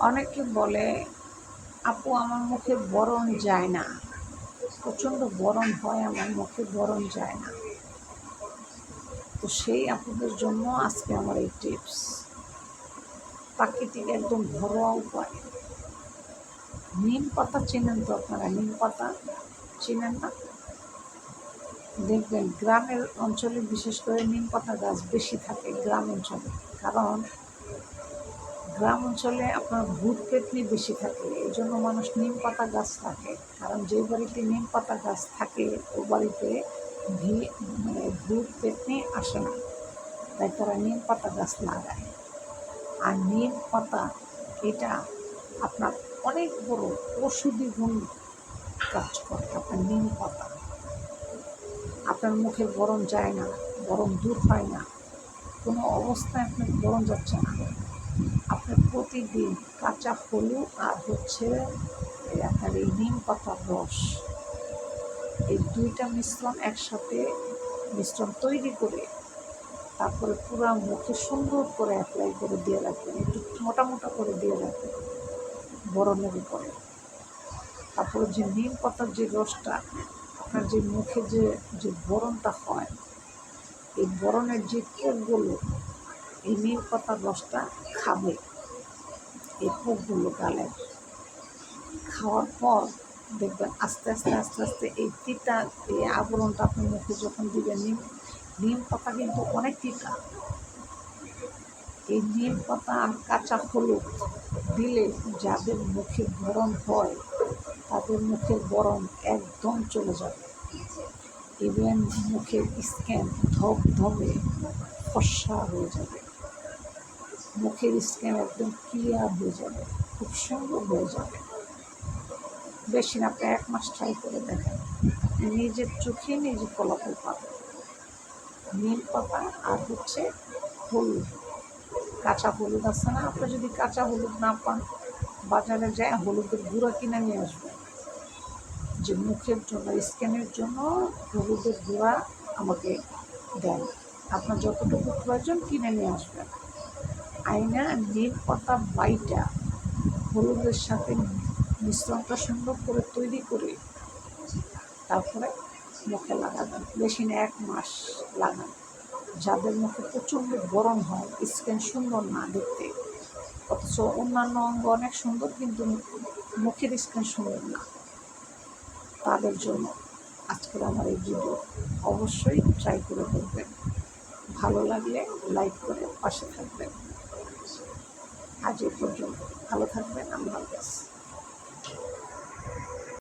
অনেকে বলে, আপু, আমার মুখে বরণ যায় না। প্রচণ্ড বরণ হয়, আমার মুখে বরণ যায় না। তো সেই আপুদের জন্য আজকে আমার এই টিপস। প্রাকৃতিক একদম ঘরোয়া উপায়। নিম পাতা চেনেন তো আপনারা? নিম পাতা চেনেন না? দেখবেন গ্রামের অঞ্চলে বিশেষ করে নিম পাতা গাছ বেশি থাকে, গ্রাম অঞ্চলে। কারণ গ্রাম অঞ্চলে আপনার ভূত পেতনি বেশি থাকে, এই জন্য মানুষ নিম পাতা গাছ থাকে। কারণ যে বাড়িতে নিম পাতা গাছ থাকে, ও বাড়িতে ভি মানে ভূত পেতনি আসে না। তাই তারা নিম পাতা গাছ লাগায়। আর নিম পাতা, এটা আপনার অনেক বড় ওষুধি গুণ কাজ করে, আপনার নিম পাতা। আপনার মুখে গরম যায় না, গরম দূর হয় না, কোনো অবস্থায় আপনার গরম যাচ্ছে না। আপনার প্রতিদিন কাঁচা হলুদ আর হচ্ছে আপনার এই নিম পাতার রস। এই দুইটা মিশ্রণ একসাথে মিশ্রণ তৈরি করে তারপরে পুরো মুখে সুন্দর করে অ্যাপ্লাই করে দিয়ে রাখবেন। একটু মোটা মোটা করে দিয়ে রাখবেন বরণের উপরে তারপরে যে নিম পাতার যে রসটা, আপনার যে মুখে যে যে বরণটা হয়, এই বরণের যে কোকগুলো এই নিম পাতার রসটা খাবে। এই কোকগুলো গালের খাওয়ার পর দেখবেন আস্তে আস্তে আস্তে আস্তে এই তিতা এই আবরণটা আপনার মুখে যখন দিবেন, নিম নিম পাতা কিন্তু অনেক তিতা। এই নিম পাতা আর কাঁচা হলুদ দিলে যাদের মুখে গরম হয়, তাদের মুখের গরম একদম চলে যাবে। ইভেন মুখের স্ক্যান ধপ ধপে ফসা হয়ে যাবে। মুখের স্ক্যান একদম ক্লিয়ার হয়ে যাবে, খুব সুন্দর হয়ে যাবে। বেশি না, আপনি এক মাস ট্রাই করে দেখেন। নিজের চোখে নিজে ফলাফল পাবেন। নীল পাতা আর হচ্ছে হলুদ। কাঁচা হলুদ আছে না? আপনি যদি কাঁচা হলুদ না পান, বাজারে যায় হলুদের গুঁড়া কিনে নিয়ে আসবেন। যে মুখের জন্য স্ক্যানের জন্য হলুদের গুঁড়া আমাকে দেন। আপনার যতটুকু প্রয়োজন কিনে নিয়ে আসবেন। আয়না নিম পাতা বাইটা হলুদের সাথে মিশ্রণটা সুন্দর করে তৈরি করে তারপরে মুখে লাগাবেন। বেশি না, এক মাস লাগান যাদের মুখে প্রচণ্ড গরম হয় স্কিন সুন্দর না দেখতে। অথচ অন্যান্য অঙ্গ অনেক সুন্দর, কিন্তু মুখের স্কিন সুন্দর না। তাদের জন্য আজকের আমার এই ভিডিও অবশ্যই ট্রাই করে দেখবেন। ভালো লাগলে লাইক করে পাশে থাকবেন। আজ এই পর্যন্ত। ভালো থাকবেন আল্লাহ হাফেজ।